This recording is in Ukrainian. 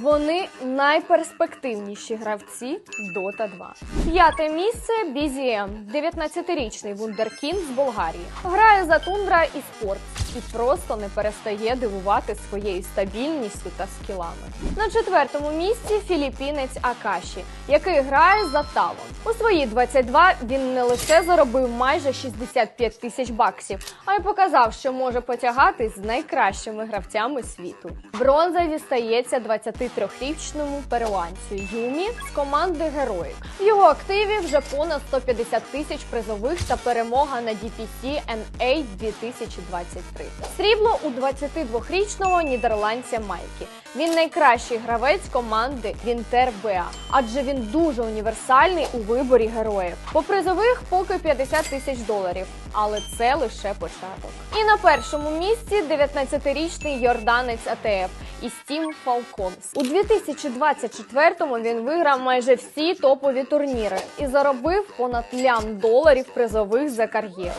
Вони найперспективніші гравці Dota 2. П'яте місце BZM, 19-річний вундеркін з Болгарії. Грає за тундра і спорт і просто не перестає дивувати своєю стабільністю та скілами. На четвертому місці філіппінець Акаші, який грає за Талон. У свої 22 він не лише заробив майже 65 тисяч баксів, а й показав, що може потягати з найкращими гравцями світу. Бронза дістається 23-річному перуанцю Юмі з команди Героїк. В його активі вже понад 150 тисяч призових та перемога на DPC NA 2023. Срібло у 22-річного нідерландця Майкі. Він найкращий гравець команди Вінтер Беа, адже він дуже універсальний у виборі героїв. По призових поки 50 тисяч доларів, але це лише початок. І на першому місці 19-річний йорданець АТФ із Team Falcons. У 2024-му він виграв майже всі топові турніри і заробив понад лям доларів призових за кар'єру.